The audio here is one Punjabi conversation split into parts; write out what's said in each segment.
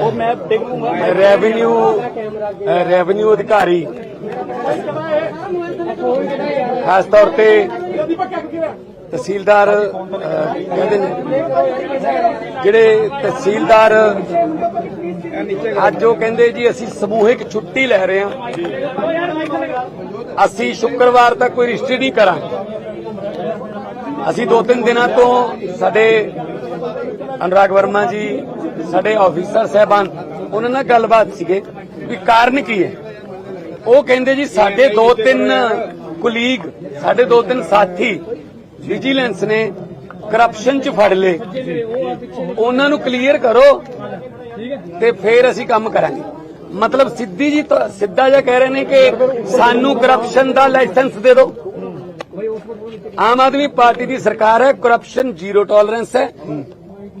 ਉਹ ਮੈਂ ਦੇਖ ਰੈਵਨਿਊ ਰੈਵਨਿਊ ਅਧਿਕਾਰੀ। ਖਾਸ ਤੌਰ ਤੇ ਤਹਿਸੀਲਦਾਰ ਜਿਹੜੇ ਤਹਿਸੀਲਦਾਰ ਅੱਜ ਉਹ ਕਹਿੰਦੇ ਜੀ, ਅਸੀਂ ਸਮੂਹਿਕ ਛੁੱਟੀ ਲੈ ਰਹੇ ਹਾਂ। ਅਸੀਂ ਸ਼ੁੱਕਰਵਾਰ ਤੱਕ ਕੋਈ ਰਜਿਸਟਰੀ ਨਹੀਂ ਕਰਾਂਗੇ। ਅਸੀਂ ਦੋ ਤਿੰਨ ਦਿਨਾਂ ਤੋਂ ਸਾਡੇ ਅਨੁਰਾਗ ਵਰਮਾ ਜੀ, ਸਾਡੇ ਆਫੀਸਰ ਸਹਿਬਾਨ, ਉਹਨਾਂ ਨਾਲ ਗੱਲਬਾਤ ਸੀਗੇ ਵੀ ਕਾਰਨ ਕੀ ਹੈ? ਉਹ ਕਹਿੰਦੇ ਜੀ, ਸਾਡੇ ਦੋ ਤਿੰਨ ਕੁਲੀਗ ਸਾਡੇ ਦੋ ਤਿੰਨ ਸਾਥੀ ਵਿਜੀਲੈਂਸ ਨੇ ਕਰਪਸ਼ਨ ਚ ਫੜ ਲਏ। ਉਹਨਾਂ ਨੂੰ ਕਲੀਅਰ ਕਰੋ ਤੇ ਫਿਰ ਅਸੀਂ ਕੰਮ ਕਰਾਂਗੇ। ਮਤਲਬ ਸਿੱਧੀ ਜੀ ਸਿੱਧਾ ਜਿਹਾ ਕਹਿ ਰਹੇ ਨੇ ਕਿ ਸਾਨੂੰ ਕਰਪਸ਼ਨ ਦਾ ਲਾਇਸੈਂਸ ਦੇ ਦਿਓ। ਆਮ ਆਦਮੀ ਪਾਰਟੀ ਦੀ ਸਰਕਾਰ ਹੈ ਕਰਪਸ਼ਨ ਜ਼ੀਰੋ ਟੋਲਰੈਂਸ ਹੈ।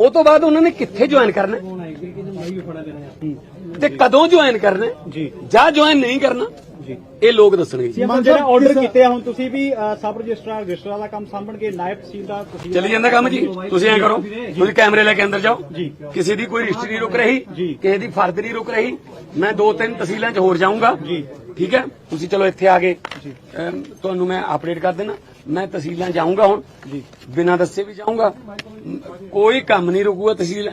ਉਹ ਤੋਂ ਬਾਅਦ ਉਹਨਾਂ ਨੇ ਕਿੱਥੇ ਜੁਆਇਨ ਕਰਨਾ? ਤੇ ਕਦੋਂ ਜੁਆਇਨ ਕਰਨਾ? ਜੀ ਜਾਂ ਜੁਆਇਨ ਨਹੀਂ ਕਰਨਾ ਜੀ ਇਹ ਲੋਕ ਦੱਸਣਗੇ ਜੀ। ਮਨ ਜਿਹੜਾ ਆਰਡਰ ਕੀਤੇ ਆ ਹੁਣ ਤੁਸੀਂ ਵੀ ਸਬ ਰਜਿਸਟਰਾਰ ਰਜਿਸਟਰਾਰ ਦਾ ਕੰਮ ਸਾਂਭਣਗੇ ਨਾਇਬ ਤਹਿਸੀਲਦਾਰ ਤੁਸੀਂ ਚੱਲੀ ਜਾਂਦਾ ਕੰਮ ਜੀ ਤੁਸੀਂ ਐਂ ਕਰੋ ਤੁਸੀਂ ਕੈਮਰੇ ਲੈ ਕੇ ਅੰਦਰ ਜਾਓ। ਕਿਸੇ ਦੀ ਕੋਈ ਰਜਿਸਟਰੀ ਨਹੀਂ ਰੁਕ ਰਹੀ। ਕਿਸੇ ਦੀ ਫਰਦ ਨਹੀਂ ਰੁਕ ਰਹੀ ਮੈਂ ਦੋ ਤਿੰਨ ਤਹਿਸੀਲਾਂ 'ਚ ਹੋਰ ਜਾਊਂਗਾ ਜੀ। ਠੀਕ ਹੈ ਤੁਸੀਂ ਚਲੋ ਇੱਥੇ ਆ ਗਏ ਤੁਹਾਨੂੰ ਮੈਂ ਅਪਡੇਟ ਕਰ ਦੇਣਾ ਮੈਂ ਤਹਿਸੀਲਾਂ ਜਾਊਂਗਾ ਹੁਣ। ਜੀ। ਬਿਨਾਂ ਦੱਸੇ ਵੀ ਜਾਊਂਗਾ। ਕੋਈ ਕੰਮ ਨਹੀਂ ਰੁਕੂਗਾ ਤਹਿਸੀਲ।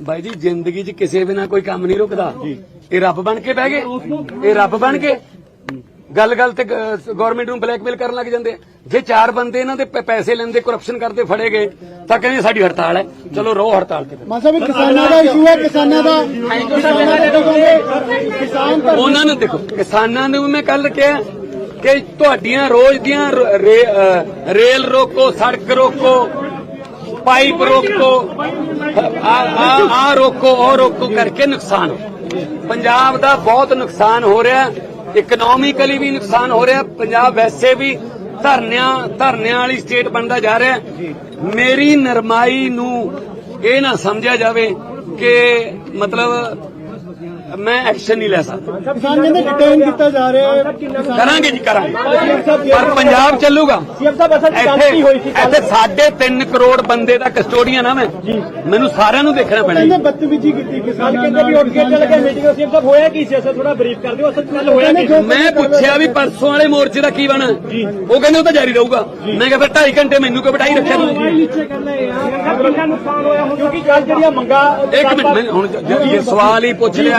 ਬਾਈ ਜੀ ਜ਼ਿੰਦਗੀ 'ਚ ਕਿਸੇ ਬਿਨਾਂ ਕੋਈ ਕੰਮ ਨਹੀਂ ਰੁਕਦਾ। ਇਹ ਰੱਬ ਬਣ ਕੇ ਬਹਿ ਗਏ। ਇਹ ਰੱਬ ਬਣ ਕੇ। ਗੱਲ ਗੱਲ ਤੇ ਗਵਰਨਮੈਂਟ ਨੂੰ ਬਲੈਕਮੇਲ ਕਰਨ ਲੱਗ ਜਾਂਦੇ। ਜੇ ਚਾਰ ਬੰਦੇ ਇਹਨਾਂ ਦੇ ਪੈਸੇ ਲੈਂਦੇ ਕਰਪਸ਼ਨ ਕਰਦੇ ਫੜੇ ਗਏ ਤਾਂ ਕਹਿੰਦੇ ਸਾਡੀ ਹੜਤਾਲ ਹੈ। ਚਲੋ ਰੋ ਹੜਤਾਲ ਤੇ। ਸਾਹਿਬ ਇਹ ਕਿਸਾਨਾਂ ਦਾ ਇਸ਼ੂ ਹੈ ਕਿਸਾਨਾਂ ਦਾ। ਕਿਸਾਨ ਉਹਨਾਂ ਨੂੰ ਦੇਖੋ। ਕਿਸਾਨਾਂ ਨੂੰ ਵੀ ਮੈਂ ਕੱਲ ਕਿਹਾ ਕਿ ਤੁਹਾਡੀਆਂ ਰੋਜ਼ ਦੀਆਂ ਰੇਲ ਰੋਕੋ, ਸੜਕ ਰੋਕੋ, ਪਾਈਪ ਰੋਕੋ, ਆ ਆ ਆ ਰੋਕੋ, ਉਹ ਰੋਕੋ ਕਰਕੇ ਨੁਕਸਾਨ ਪੰਜਾਬ ਦਾ ਬਹੁਤ ਨੁਕਸਾਨ ਹੋ ਰਿਹਾ ਇਕਨੋਮਿਕਲੀ ਵੀ ਨੁਕਸਾਨ ਹੋ ਰਿਹਾ, ਪੰਜਾਬ ਵੈਸੇ ਵੀ ਧਰਨਿਆਂ ਧਰਨਿਆਂ ਵਾਲੀ ਸਟੇਟ ਬਣਦਾ ਜਾ ਰਿਹਾ। ਮੇਰੀ ਨਰਮਾਈ ਨੂੰ ਇਹ ਨਾ ਸਮਝਿਆ ਜਾਵੇ ਕਿ ਮਤਲਬ ਮੈਂ ਐਕਸ਼ਨ ਨਹੀਂ ਲੈ ਸਕਦਾ। ਕਿਸਾਨ ਕਹਿੰਦੇ ਡਿਟੇਨ ਕੀਤਾ ਜਾ ਰਿਹਾ ਹੈ। ਕਰਾਂਗੇ ਜੀ ਕਰਾਂਗੇ। ਪਰ ਪੰਜਾਬ ਚੱਲੂਗਾ। ਸੀਐਮ ਸਾਹਿਬ ਅਸਲ ਚ ਗੱਲ ਇੱਥੇ ਕੀ ਹੋਈ ਸੀ ਇੱਥੇ ਸਾਢੇ 3 ਕਰੋੜ ਬੰਦੇ ਦਾ ਕਸਟੋਡੀਅਨ ਆ ਮੈਂ। ਮੈਨੂੰ ਸਾਰਿਆਂ ਨੂੰ ਦੇਖਣਾ ਪੈਣਾ ਕਹਿੰਦੇ ਜੀ ਬਦਤਮੀਜੀ ਕੀਤੀ ਕੱਲ ਕਿਸਾਨਾਂ ਕਹਿੰਦੇ ਵੀ ਉੱਠ ਕੇ ਚੱਲ ਗਏ ਮੀਟਿੰਗ ਸੀਐਮ ਸਾਹਿਬ ਹੋਇਆ ਕੀ ਸੀ? ਅਸਲ ਥੋੜਾ ਬਰੀਫ ਕਰ ਦਿਓ ਅਸਲ ਚ ਗੱਲ ਹੋਇਆ ਕੀ ਸੀ? ਮੈਂ ਪੁੱਛਿਆ ਵੀ ਪਰਸੋਂ ਵਾਲੇ ਮੋਰਚੇ ਦਾ ਕੀ ਬਣਾ? ਉਹ ਕਹਿੰਦੇ ਉਹ ਤਾਂ ਜਾਰੀ ਰਹੂਗਾ। ਮੈਂ ਕਿਹਾ ਫਿਰ 2.5 ਘੰਟੇ ਮੈਨੂੰ ਕਿਉਂ ਬਿਠਾਈ ਰੱਖਿਆ ਤੁਸੀਂ? ਨੀਚੇ ਕਰਨਾ ਯਾਰ। ਕਿੰਨਾ ਨੁਕਸਾਨ ਹੋਇਆ ਹੁਣ ਕਿਉਂਕਿ ਕੱਲ ਜਿਹੜੀਆਂ ਮੰਗਾ ਇੱਕ ਮਿੰਟ ਮੈਂ ਹੁਣ ਇਹ ਸਵਾਲ ਹੀ ਪੁੱਛ ਲਿਆ